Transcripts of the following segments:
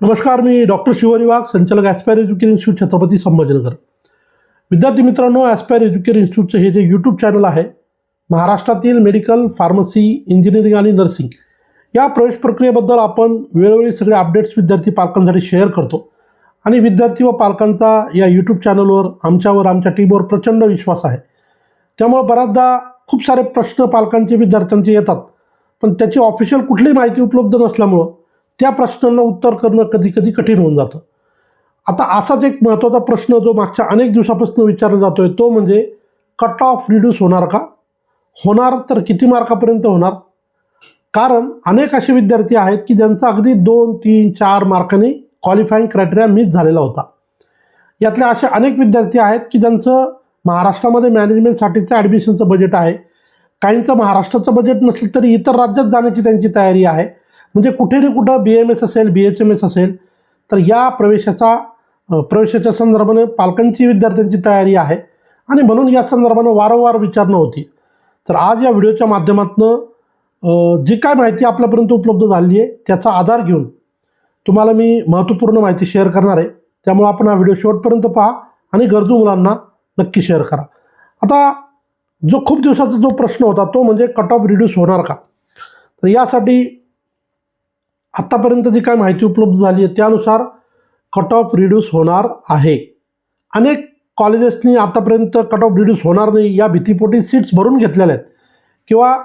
नमस्कार मी डॉक्टर शिवरी वाघ संचालक aspire education institute Chhatrapati Sambhajinagar. विद्यार्थी मित्रांनो ॲस्पायर एज्युकेशन इन्स्टिट्यूटचं हे जे यूट्यूब चॅनल आहे महाराष्ट्रातील मेडिकल फार्मसी इंजिनिअरिंग आणि नर्सिंग या प्रवेश प्रक्रियेबद्दल आपण वेळोवेळी सगळे अपडेट्स विद्यार्थी पालकांसाठी शेअर करतो. आणि विद्यार्थी व पालकांचा या यूट्यूब चॅनलवर आमच्यावर आमच्या टीमवर प्रचंड विश्वास आहे. त्यामुळे बऱ्याचदा खूप सारे प्रश्न पालकांचे विद्यार्थ्यांचे येतात. पण त्याची ऑफिशियल कुठलीही माहिती उपलब्ध नसल्यामुळं त्या प्रश्नांना उत्तर करणं कधी कधी कठीण होऊन जातं. आता असाच एक महत्त्वाचा प्रश्न जो मागच्या अनेक दिवसापासून विचारला जातो आहे तो म्हणजे कट ऑफ रिड्यूस होणार का? होणार तर किती मार्कापर्यंत होणार? कारण अनेक असे विद्यार्थी आहेत की ज्यांचा अगदी दोन तीन चार मार्कांनी क्वालिफाईंग क्रायटेरिया मिस झालेला होता. यातले असे अनेक विद्यार्थी आहेत की ज्यांचं महाराष्ट्रामध्ये मॅनेजमेंटसाठीचं ॲडमिशनचं बजेट आहे. काहींचं महाराष्ट्राचं बजेट नसलं तरी इतर राज्यात जाण्याची त्यांची तयारी आहे. म्हणजे कुठे ना कुठं बी एम एस असेल बी एच एम एस असेल तर या प्रवेशाचा प्रवेशाच्या संदर्भाने पालकांची विद्यार्थ्यांची तयारी आहे. आणि म्हणून या संदर्भानं वारंवार विचारणं होती. तर आज या व्हिडिओच्या माध्यमातून जी काय माहिती आपल्यापर्यंत उपलब्ध झाली आहे त्याचा आधार घेऊन तुम्हाला मी महत्त्वपूर्ण माहिती शेअर करणार आहे. त्यामुळे आपण हा व्हिडिओ शेवटपर्यंत पहा आणि गरजू मुलांना नक्की शेअर करा. आता जो खूप दिवसाचा जो प्रश्न होता तो म्हणजे कट ऑफ रिड्यूस होणार का? तर यासाठी आत्तापर्यंत जी काय माहिती उपलब्ध झाली आहे त्यानुसार कट ऑफ रिड्यूस होणार आहे. अनेक कॉलेजेसनी आतापर्यंत कट ऑफ रिड्यूस होणार नाही या भीतीपोटी सीट्स भरून घेतलेल्या आहेत. किंवा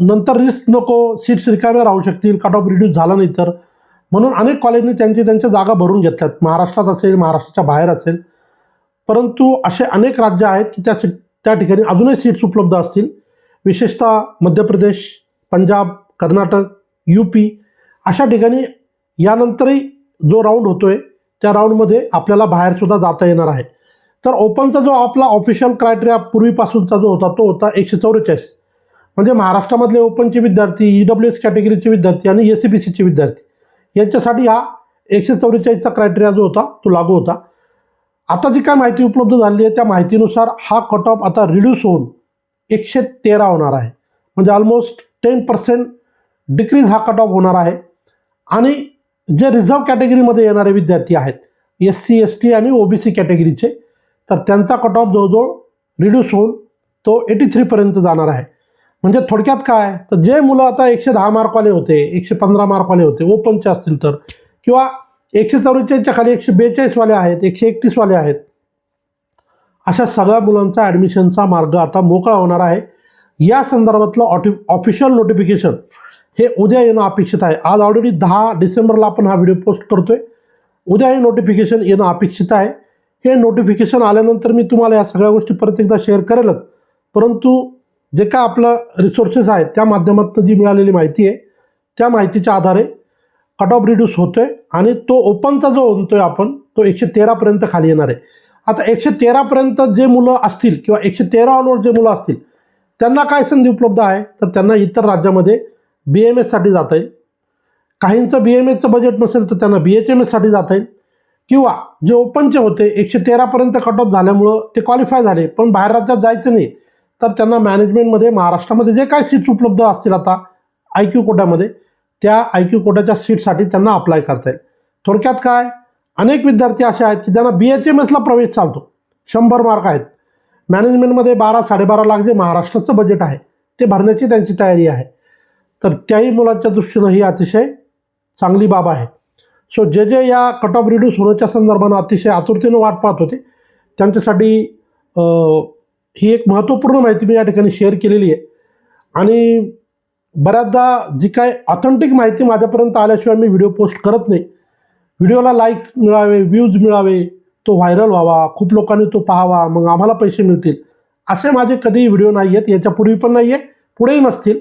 नंतर रिस्क नको सीट्स रिकाम्या राहू शकतील कट ऑफ रिड्यूस झाला नाही तर. म्हणून अनेक कॉलेजनी त्यांची त्यांच्या जागा भरून घेतल्यात. महाराष्ट्रात असेल महाराष्ट्राच्या बाहेर असेल. परंतु असे अनेक राज्य आहेत की त्या सीट त्या ठिकाणी अजूनही सीट्स उपलब्ध असतील. विशेषतः मध्य प्रदेश पंजाब कर्नाटक यू पी अशा ठिकाणी यानंतरही जो राऊंड होतो आहे त्या राऊंडमध्ये आपल्याला बाहेरसुद्धा जाता येणार आहे. तर ओपनचा जो आपला ऑफिशियल क्रायटेरिया पूर्वीपासूनचा जो होता तो होता एकशे चौवेचाळीस. म्हणजे महाराष्ट्रामधले ओपनचे विद्यार्थी ई डब्ल्यू एस कॅटेगरीचे विद्यार्थी आणि एस सी बी सीचे विद्यार्थी यांच्यासाठी हा एकशे चौवेचाळीसचा क्रायटेरिया जो होता तो लागू होता. आता जी काय माहिती उपलब्ध झाली आहे त्या माहितीनुसार हा कट ऑफ आता रिड्यूस होऊन एकशे तेरा होणार आहे. म्हणजे ऑलमोस्ट टेन पर्सेंट डिक्रीज हा कट ऑफ होणार आहे. आणि जे रिझर्व कॅटेगरीमध्ये येणारे विद्यार्थी आहेत एस सी एस टी आणि ओ बी सी कॅटेगरीचे तर त्यांचा कट ऑफ जवळजवळ रिड्यूस होऊन तो एटी थ्रीपर्यंत जाणार आहे. म्हणजे थोडक्यात काय? तर जे मुलं आता एकशे दहा मार्कवाले होते एकशे पंधरा मार्कवाले होते ओपनचे असतील तर किंवा एकशे चौवेचाळीसच्या खाली एकशे बेचाळीसवाले आहेत एकशे एकतीसवाले आहेत अशा सगळ्या मुलांचा ॲडमिशनचा मार्ग आता मोकळा होणार आहे. या संदर्भातलं ऑटि ऑफिशियल नोटिफिकेशन हे उद्या येणं अपेक्षित आहे. आज ऑलरेडी दहा डिसेंबरला आपण हा व्हिडिओ पोस्ट करतो आहे उद्या हे नोटिफिकेशन येणं अपेक्षित आहे. हे नोटिफिकेशन आल्यानंतर मी तुम्हाला या सगळ्या गोष्टी परत एकदा शेअर करेलच. परंतु जे काय आपलं रिसोर्सेस आहेत त्या माध्यमातून जी मिळालेली माहिती आहे त्या माहितीच्या आधारे कट ऑफ रिड्यूस होतो आहे आणि तो ओपनचा जो म्हणतो आहे आपण तो एकशे तेरापर्यंत खाली येणार आहे. आता एकशे तेरापर्यंत जे मुलं असतील किंवा एकशे तेरावर जे मुलं असतील त्यांना काय संधी उपलब्ध आहे? तर त्यांना इतर राज्यामध्ये बी एम एससाठी जाता येईल काहींचं बी एम एसचं बजेट नसेल तर त्यांना बी एच एम एससाठी जाता येईल किंवा जे ओपनचे होते एकशे तेरापर्यंत कट ऑफ झाल्यामुळं ते क्वालिफाय झाले. पण बाहेर राज्यात जायचं नाही. तर त्यांना मॅनेजमेंटमध्ये महाराष्ट्रामध्ये जे काय सीट्स उपलब्ध असतील आता आय क्यू कोट्यामध्ये त्या आय क्यू कोट्याच्या सीटसाठी त्यांना अप्लाय करता येईल थोडक्यात काय? अनेक विद्यार्थी असे आहेत की ज्यांना बी एच एम एसला प्रवेश चालतो. शंभर मार्क आहेत. मॅनेजमेंटमध्ये बारा साडेबारा लाख जे महाराष्ट्राचं बजेट आहे ते भरण्याची त्यांची तयारी आहे. तर त्याही मुलांच्या दृष्टीनं ही अतिशय चांगली बाब आहे. सो जे जे या कट ऑफ रिड्यूस होण्याच्या संदर्भानं अतिशय आतुरतेनं वाट पाहत होते त्यांच्यासाठी ही एक महत्त्वपूर्ण माहिती मी या ठिकाणी शेअर केलेली आहे. आणि बऱ्याचदा जी काय ऑथेंटिक माहिती माझ्यापर्यंत आल्याशिवाय मी व्हिडिओ पोस्ट करत नाही. व्हिडिओला लाईक्स मिळावे व्ह्यूज मिळावे तो व्हायरल व्हावा खूप लोकांनी तो पाहावा मग आम्हाला पैसे मिळतील असे माझे कधीही व्हिडिओ नाही आहेत याच्यापूर्वी पण नाही आहे पुढेही नसतील.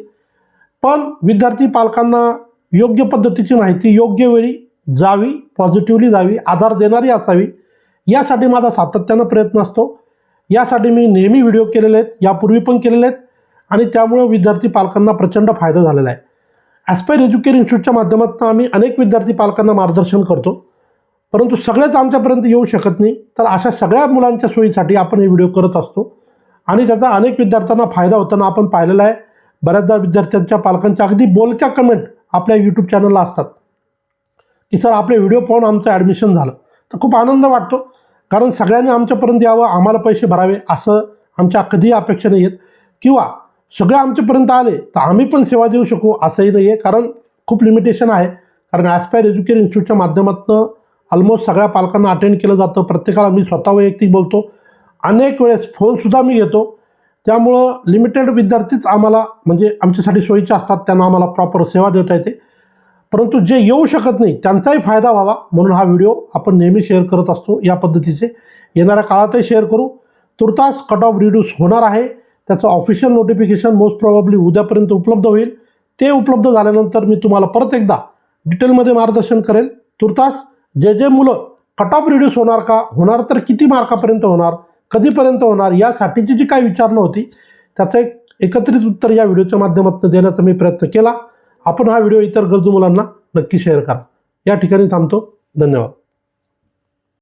पण विद्यार्थी पालकांना योग्य पद्धतीची माहिती योग्य वेळी जावी पॉझिटिव्हली जावी आधार देणारी असावी यासाठी माझा सातत्यानं प्रयत्न असतो. यासाठी मी नेहमी व्हिडिओ केलेले आहेत यापूर्वी पण केलेले आहेत आणि त्यामुळं विद्यार्थी पालकांना प्रचंड फायदा झालेला आहे. ॲस्पायर एज्युकेअर इन्स्टिट्यूटच्या माध्यमातून आम्ही अनेक विद्यार्थी पालकांना मार्गदर्शन करतो. परंतु सगळेच आमच्यापर्यंत येऊ शकत नाही तर अशा सगळ्या मुलांच्या सोयीसाठी आपण हे व्हिडिओ करत असतो. आणि त्याचा अनेक विद्यार्थ्यांना फायदा होताना आपण पाहिलेला आहे. बऱ्याचदा विद्यार्थ्यांच्या पालकांच्या अगदी बोलक्या कमेंट आपल्या यूट्यूब चॅनलला असतात. की सर आपले व्हिडिओ पाहून आमचं ॲडमिशन झालं. तर खूप आनंद वाटतो. कारण सगळ्यांनी आमच्यापर्यंत यावं आम्हाला पैसे भरावे असं आमच्या कधीही अपेक्षा नाही आहेत किंवा सगळे आमच्यापर्यंत आले तर आम्ही पण सेवा देऊ शकू असंही नाही आहे कारण खूप लिमिटेशन आहे. कारण ॲस्पायर एज्युकेशन इन्स्टिट्यूटच्या माध्यमातून ऑलमोस्ट सगळ्या पालकांना अटेंड केलं जातं. प्रत्येकाला मी स्वतः वैयक्तिक बोलतो. अनेक वेळेस फोनसुद्धा मी घेतो. त्यामुळं लिमिटेड विद्यार्थीच आम्हाला म्हणजे आमच्यासाठी सोयीचे असतात त्यांना आम्हाला प्रॉपर सेवा देता येते. परंतु जे येऊ शकत नाही त्यांचाही फायदा व्हावा म्हणून हा व्हिडिओ आपण नेहमी शेअर करत असतो या पद्धतीचे. येणाऱ्या काळातही शेअर करू. तुर्तास कट ऑफ रिड्यूस होणार आहे. त्याचं ऑफिशियल नोटिफिकेशन मोस्ट प्रॉबली उद्यापर्यंत उपलब्ध होईल. ते उपलब्ध झाल्यानंतर मी तुम्हाला परत एकदा डिटेलमध्ये मार्गदर्शन करेल. तुर्तास जे जे मुलं कट ऑफ रिड्यूस होणार का होणार तर किती मार्कापर्यंत होणार कधीपर्यंत होणार यासाठीची जी काही विचारणा होती त्याचं एक एकत्रित उत्तर या व्हिडिओच्या माध्यमातून देण्याचा मी प्रयत्न केला. आपण हा व्हिडिओ इतर गरजू मुलांना नक्की शेअर करा. या ठिकाणी थांबतो. धन्यवाद.